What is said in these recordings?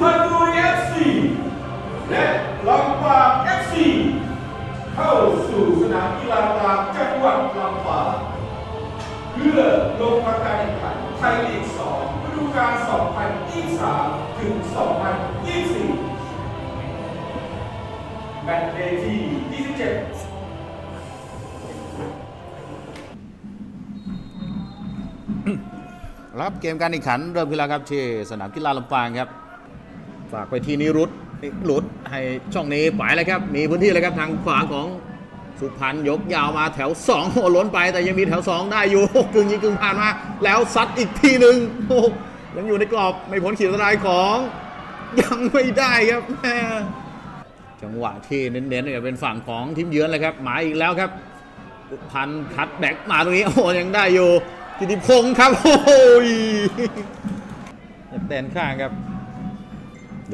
พรรณบุรีเอฟซีและลำปางเอฟซีเข้าสู่สนามกีฬากลางจังหวัดลำปางเพื่อลงทำการแข่งขันไทยลีก2ฤดูกาล 2023 ถึง 2024แมตช์เดย์ที่ 27รับเกมการแข่งขันเริ่มขึ้นแล้วครับที่สนามกีฬาลำปางครับ ฝากไปที่นิรุตนิรุตให้ช่องนี้ไปเลยครับ มีพื้นที่เลยครับทางขวาของสุพรรณยกยาวมาแถว2โอ้ล้นไปแต่ยังมีแถว 2 ได้อยู่กึ่งยิงกึ่งผ่านมา แล้วซัดอีกทีหนึ่งโอ้ยังอยู่ในกรอบไม่พ้นขีดอันตรายของยังไม่ได้ครับแม่จังหวะที่เน้นๆเนี่ยเป็นฝั่งของทีมเยือนเลยครับหมายอีกแล้วครับพันคัดแบกมาตรงนี้โอ้ยังได้อยู่กิติพงศ์ครับโอ้ยเต้นข้างครับ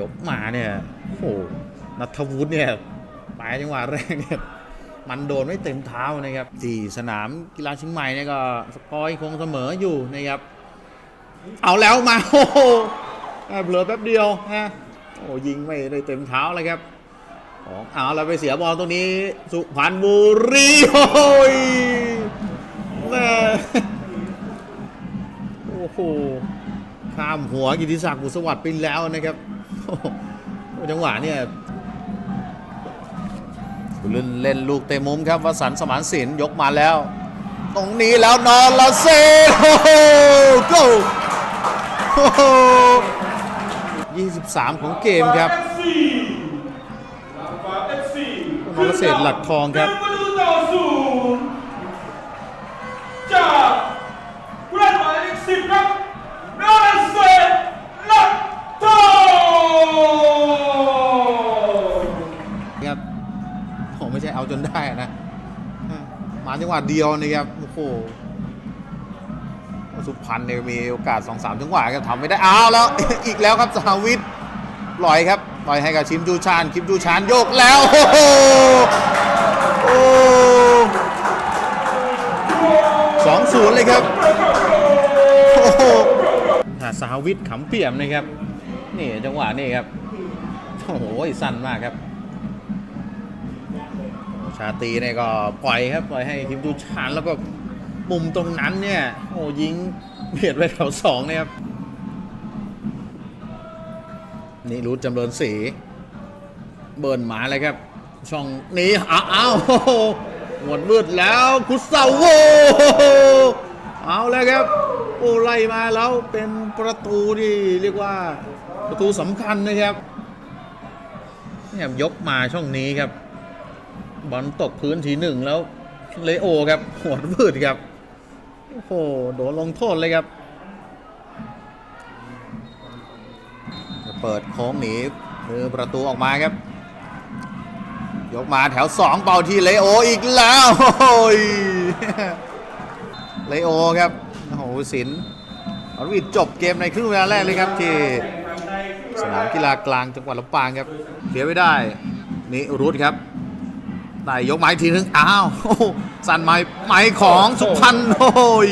ยกมาเนี่ยโอ้โหนัทวุฒิเนี่ยปลายจังหวะแรกเนี่ยมันโดนไม่เต็มเท้านะครับที่สนามกีฬาเชียงใหม่เนี่ยก็สกอร์ยังคงเสมออยู่นะครับ เอาแล้วมาโอ้โหเผลอแป๊บเดียวนะโอ้ยิงไม่ได้เต็มเท้าเลยครับของเอาแล้วไปเสียบอลตรงนี้ สุพรรณบุรีโอ้ยแม่โอ้โหข้ามหัวกิติศักดิ์บุญสวัสดิ์ไปแล้วนะครับ จังหวะเนี่ยเล่นเล่นลูกเตะมุมครับวสันต์สมานสินยกมาแล้ว ตรงนี้แล้วนอนละเซโอ้โห go โอ้โห23 ของเกมครับลำปาง FC นรเศรษฐ์หลักทองครับหนึ่ประตูต่อศูนย์จากผู้เล่นหมายเลขสิบครับนรเศรษฐ์หลักทอง ครับผมไม่ ใช่เอาจนได้นะมาจังหวะเดียวนะครับโอ้โหสุพรรณเนี่ยมีโอกาส2องสามจังหวะครับทำไม่ได้อ้าวแล้วอีกแล้วครับสหวิทปล่อยครับปล่อยให้กับชิมจูชานคิมจูชานโยกแล้วโอ้โหโอ้สองศูนย์เลยครับโอ้โหอ่าสหวิทขำเปี่ยมนะครับนี่จังหวะนี่ครับโอ้โหสั้นมากครับ ชาตีเนี่ยก็ปล่อยครับ ปล่อยให้คิมจูชานแล้วก็มุมตรงนั้นเนี่ย โอ้ยิงเบียดไปแถวสองเนี่ยครับ นี่รู้จำเริญศรีเบิร์นหมาเลยครับ ช่องนี้อ้าวอ้าวหมดมืดแล้วกุศาโวเอาแล้วครับ โอ้ไล่มาแล้วเป็นประตูที่เรียกว่าประตูสำคัญนะครับเนี่ยยกมาช่องนี้ครับ บอลตกพื้นทีหนึ่งแล้วเลโอครับหัวพืดครับ โอ้โหโดนลงโทษเลยครับเปิดโค้งหนีมือประตูออกมาครับ ยกมาแถว2เป่าที่เลโออีกแล้วโอ้ยเลโอครับโอ้โหสินอรวิทย์จบเกมในครึ่งเวลาแรกเลยครับที่สนามกีฬากลางจังหวัดลำปางครับเสียไม่ได้ นี่รุดครับ ได้ยกไม้ทีนึง อ้าวโอ้โหสั่นไม้ไม้ของสุพรรณโอ้ย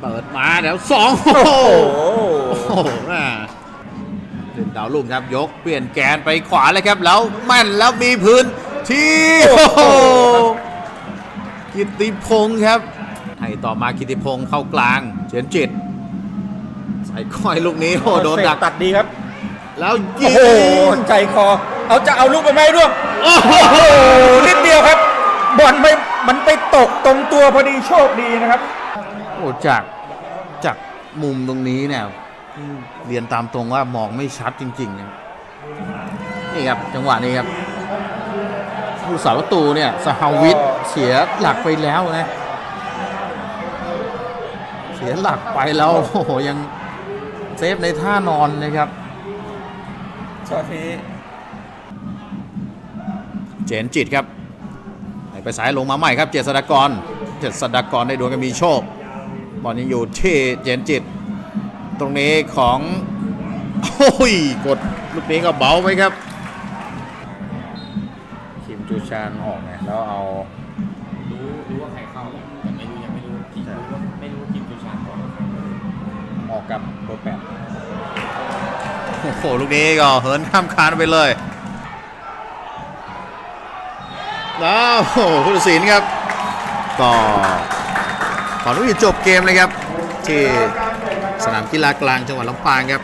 เปิดมาเดี๋ยวสองโอ้โหโอ้โหน่ะเล่นดาวลุ่มครับ ยกเปลี่ยนแกนไปขวาเลยครับ แล้วแม่นแล้วมีพื้นที่โอ้โหกิตติพงศ์ครับ ให้ต่อมากิตติพงศ์เข้ากลางเฉียนจิต ใส่ก้อยลูกนี้โอ้โหโดนดักตัดดีครับ แล้วยิโอ้งโหใจคอ เอาจะเอาลูกไปไหมด้วยโอ้โหโอ้โหนิดเดียวครับ บอลไปมันไปตกตรงตัวพอดีโชคดีนะครับ โอ้จากจากมุมตรงนี้เนี่ยเรียนตามตรงว่ามองไม่ชัดจริงๆนะนี่ครับจังหวะนี้ครับผู้สาประตูเนี่ยสหวิทย์เสียหลักไปแล้วนะ เสียหลักไปแล้วโอ้โหยังเซฟในท่านอนนะครับช็อตนี้ เจนจิตครับให้ไปสายลงมาใหม่ครับ เจษฎากร เจษฎากรได้ดวงกันมีโชคบอลยังอยู่ที่เจนจิต ตรงนี้ของโอ้ยกดลูกนี้ก็เบาไปครับคิมจูชานออกไงแล้วเอารู้รู้ว่าใครเข้าแต่ไม่รู้ยังไม่รู้ทีมรู้ว่าไม่รู้ว่าทีมจูชานก่อนออกกับเบอร์แปดโหลูกนี้ก็เหินข้ามคานไปเลย แล้วโอ้ผู้ตัดสินครับก็ขออนุญาตจบเกมเลยครับ ที่สนามกีฬากลางจังหวัดลำปางครับ